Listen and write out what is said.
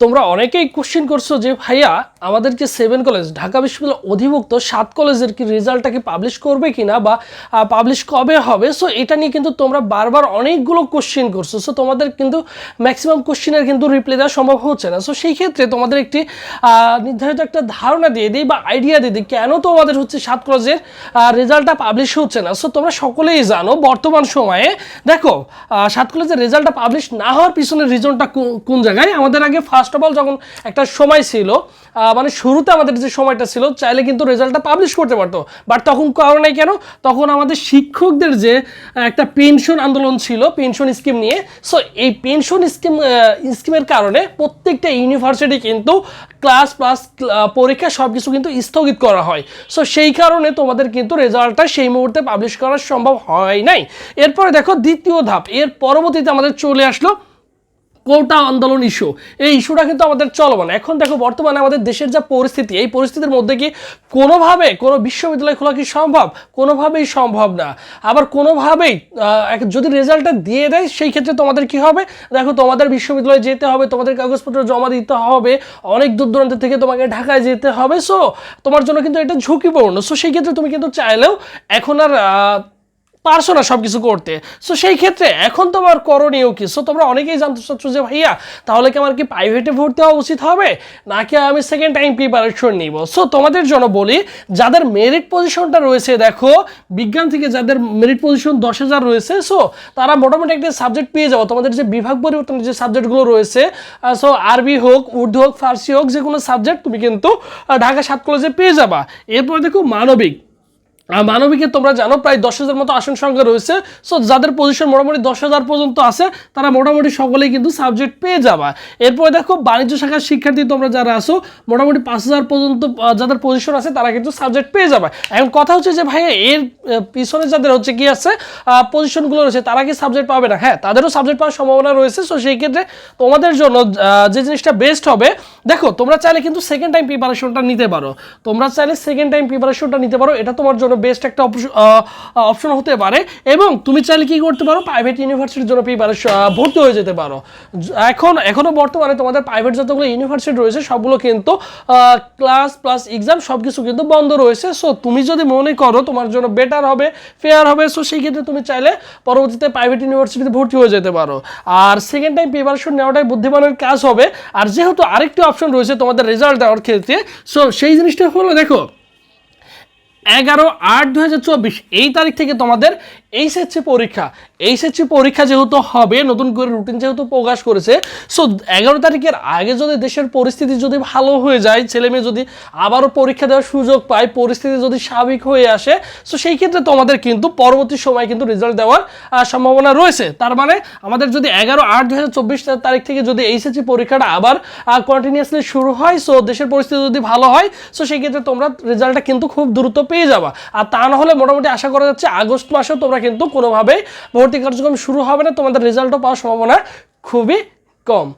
তোমরা অনেকেই কোশ্চেন করছ যে, ভাইয়া, আমাদেরকে সেভেন কলেজ ঢাকা বিশ্ববিদ্যালয় অধিভুক্ত সাত কলেজের কি রেজাল্টটা কি পাবলিশ করবে কিনা বা পাবলিশ কবে হবে? সো এটা নিয়ে কিন্তু তোমরা বারবার অনেকগুলো কোশ্চেন করছ। সো তোমাদের কিন্তু ম্যাক্সিমাম কোশ্চেনের কিন্তু রিপ্লাই দেওয়া সম্ভব হচ্ছে না। সো সেই ক্ষেত্রে তোমাদের একটি নির্ধারিত একটা ধারণা দিয়ে দিই বা আইডিয়া দিয়ে দিই কেন তোমাদের হচ্ছে সাত কলেজের রেজাল্টটা পাবলিশ হচ্ছে না। সো তোমরা সকলেই জানো, বর্তমান সময়ে, দেখো সাত কলেজের রেজাল্টটা পাবলিশ না হওয়ার পিছনের রিজনটা কোন জায়গায়? আমাদের আগে ফার্স্ট অফ অল যখন একটা সময় ছিল মানে শুরুতে আমাদের যে সময়টা ছিল, চাইলে কিন্তু রেজাল্টটা পাবলিশ করতে পারতো। বাট তখন করে নাই কেন? তখন আমাদের শিক্ষকদের যে একটা পেনশন আন্দোলন ছিল পেনশন স্কিম নিয়ে। সো এই পেনশন স্কিম স্কিমের কারণে প্রত্যেকটা ইউনিভার্সিটি কিন্তু ক্লাস প্লাস পরীক্ষা সব কিছু কিন্তু স্থগিত করা হয়। সো সেই কারণে তোমাদের কিন্তু রেজাল্টটা সেই মুহূর্তে পাবলিশ করা সম্ভব হয় নাই। এরপরে দেখো দ্বিতীয় ধাপ। এর পরবর্তীতে আমাদের চলে আসলো কোটা আন্দোলন ইস্যু। এই ইস্যুটা কিন্তু আমাদের চলমান। এখন দেখো, বর্তমানে আমাদের দেশের যা পরিস্থিতি, এই পরিস্থিতির মধ্যে কি কোনোভাবে কোনো বিশ্ববিদ্যালয় খোলা কি সম্ভব? কোনোভাবেই সম্ভব না। আবার কোনোভাবেই যদি রেজাল্টটা দিয়ে দেয়, সেই ক্ষেত্রে তোমাদের কি হবে? দেখো, তোমাদের বিশ্ববিদ্যালয়ে যেতে হবে, তোমাদের কাগজপত্র জমা দিতে হবে, অনেক দূর দূরান্ত থেকে তোমাকে ঢাকায় যেতে হবে। সো তোমার জন্য কিন্তু এটা ঝুঁকিপূর্ণ। সো সেই ক্ষেত্রে তুমি কিন্তু চাইলেও এখন আর পারছ না সব কিছু করতে। সো সেই ক্ষেত্রে এখন তোমার করণীয় কি? সো তোমরা অনেকেই জানতে চাচ্ছ যে, ভাইয়া, তাহলে কি আমার কি প্রাইভেটে ভর্তি হওয়া উচিত হবে? নাকি আমি সেকেন্ড টাইম প্রিপারেশন নিব? সো তোমাদের জন্য বলি, যাদের মেরিট পজিশনটা রয়েছে, দেখো, বিজ্ঞান থেকে যাদের মেরিট পজিশন দশ হাজার রয়েছে সো তারা মোটামুটি একটা সাবজেক্ট পেয়ে যাব। তোমাদের যে বিভাগ পরিবর্তনের যে সাবজেক্টগুলো রয়েছে সো আরবি হোক, উর্দু হোক, ফার্সি হোক যে কোনো সাবজেক্ট তুমি কিন্তু ঢাকা সাত কলেজে পেয়ে যাবা। এরপর দেখো, মানবিক। মানবিকে তোমরা জানো, প্রায় দশ হাজার মতো আসন সংখ্যা রয়েছে। সো যাদের পজিশন মোটামুটি দশ হাজার পর্যন্ত আছে, তারা মোটামুটি সকলেই কিন্তু সাবজেক্ট পেয়ে যাবা। এরপরে দেখো, বাণিজ্য শাখার শিক্ষার্থী তোমরা যারা আসো মোটামুটি পাঁচ হাজার পর্যন্ত যাদের পজিশন আছে, তারা কিন্তু সাবজেক্ট পেয়ে যাবে। এখন কথা হচ্ছে যে, ভাইয়া, এর পিছনে যাদের হচ্ছে কি আছে পজিশনগুলো রয়েছে, তারা কি সাবজেক্ট পাবে না? হ্যাঁ তাদেরও সাবজেক্ট পাওয়ার সম্ভাবনা রয়েছে। সো সেই ক্ষেত্রে তোমাদের জন্য যে জিনিসটা বেস্ট হবে দেখো, তোমরা চাইলে কিন্তু সেকেন্ড টাইম প্রিপারেশনটা নিতে পারো। তোমরা চাইলে সেকেন্ড টাইম প্রিপারেশনটা নিতে পারো। এটা তোমার জন্য বেস্ট একটা অপশন হতে পারে। এবং তুমি চাইলে কি করতে পারো প্রাইভেট ইউনিভার্সিটির জন্য প্রিপারেশন ভর্তি হয়ে যেতে পারো। এখন, এখনও বর্তমানে তোমাদের প্রাইভেট যতগুলো ইউনিভার্সিটি রয়েছে, সবগুলো কিন্তু ক্লাস প্লাস এক্সাম সব কিছু কিন্তু বন্ধ রয়েছে। সো তুমি যদি মনে করো তোমার জন্য বেটার হবে ফেয়ার হবে সো সেই ক্ষেত্রে তুমি চাইলে পরবর্তীতে প্রাইভেট ইউনিভার্সিটিতে ভর্তি হয়ে যেতে পারো। আর সেকেন্ড টাইম প্রিপারেশন নেওয়াটাই বুদ্ধিমানের কাজ হবে। আর যেহেতু আরেকটি অপশন রয়েছে তোমাদের রেজাল্ট দেওয়ার ক্ষেত্রে। সো সেই জিনিসটা হলো দেখো এগারো আট দু এই তারিখ থেকে তোমাদের এইচএসসি পরীক্ষা। এইচএসসি পরীক্ষা যেহেতু হবে, নতুন করে রুটিন যেহেতু প্রকাশ করেছে সো এগারো তারিখের আগে যদি দেশের পরিস্থিতি যদি ভালো হয়ে যায়, ছেলে মেয়ে যদি আবারও পরীক্ষা দেওয়ার সুযোগ পায়, পরিস্থিতি যদি স্বাভাবিক হয়ে আসে সো সেই ক্ষেত্রে তোমাদের কিন্তু পরবর্তী সময় কিন্তু রেজাল্ট দেওয়ার সম্ভাবনা রয়েছে। তার মানে আমাদের যদি এগারো আট দু হাজার তারিখ থেকে যদি এইচএসসি পরীক্ষাটা আবার কন্টিনিউয়াসলি শুরু হয় সো দেশের পরিস্থিতি যদি ভালো হয় সো সেই ক্ষেত্রে তোমরা রেজাল্টটা কিন্তু খুব দ্রুত পেয়ে যাবা। আর তা না হলে মোটামুটি আশা করা যাচ্ছে আগস্ট মাসেও তোমরা কিন্তু কোনোভাবেই ভর্তি কার্যক্রম শুরু হবে না, তোমাদের রেজাল্টও পাওয়ার সম্ভাবনা খুবই কম।